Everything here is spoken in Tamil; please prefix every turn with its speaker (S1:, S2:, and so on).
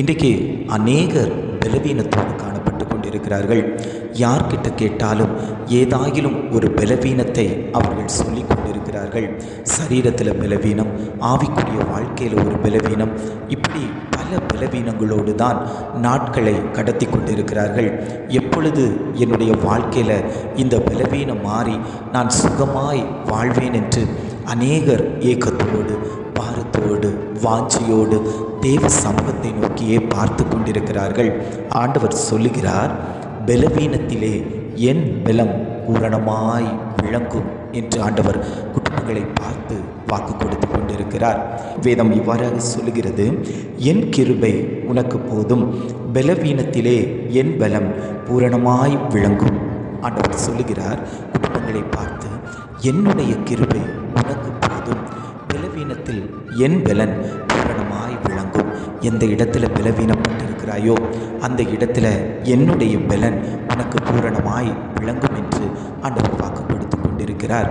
S1: இன்றைக்கு அநேகர் பலவீனத்தோடு காணப்பட்டு கொண்டிருக்கிறார்கள். யார்கிட்ட கேட்டாலும் ஏதாயிலும் ஒரு பலவீனத்தை அவர்கள் சொல்லி கொண்டிருக்கிறார்கள். சரீரத்தில் பலவீனம் ஆவிக்குரிய வாழ்க்கையில் ஒரு பலவீனம் இப்படி பல பலவீனங்களோடு தான் நாட்களை கடத்தி கொண்டிருக்கிறார்கள். எப்பொழுது என்னுடைய வாழ்க்கையில் இந்த பலவீனம் மாறி நான் சுகமாய் வாழ்வேன் என்று அநேகர் ஏக்கத்தோடு பாரத்தோடு வாஞ்சியோடு தேவ சமூகத்தை நோக்கியே பார்த்து கொண்டிருக்கிறார்கள். ஆண்டவர் சொல்லுகிறார் பலவீனத்திலே என் பலம் பூரணமாய் விளங்கும் என்று ஆண்டவர் குடும்பங்களை பார்த்து வாக்கு கொடுத்து கொண்டிருக்கிறார். வேதம் இவ்வாறாக சொல்லுகிறது என் கிருபை உனக்கு போதும் பலவீனத்திலே என் பலம் பூரணமாய் விளங்கும் ஆண்டவர் சொல்லுகிறார். குடும்பங்களை பார்த்து என்னுடைய கிருபை உனக்கு இடத்தில் என் பலன் பூரணமாய் விளங்கும். எந்த இடத்துல பலவீனப்பட்டிருக்கிறாயோ அந்த இடத்துல என்னுடைய பலன் உனக்கு பூரணமாய் விளங்கும் என்று ஆண்டவர் வாக்கு கொடுத்து கொண்டிருக்கிறார்.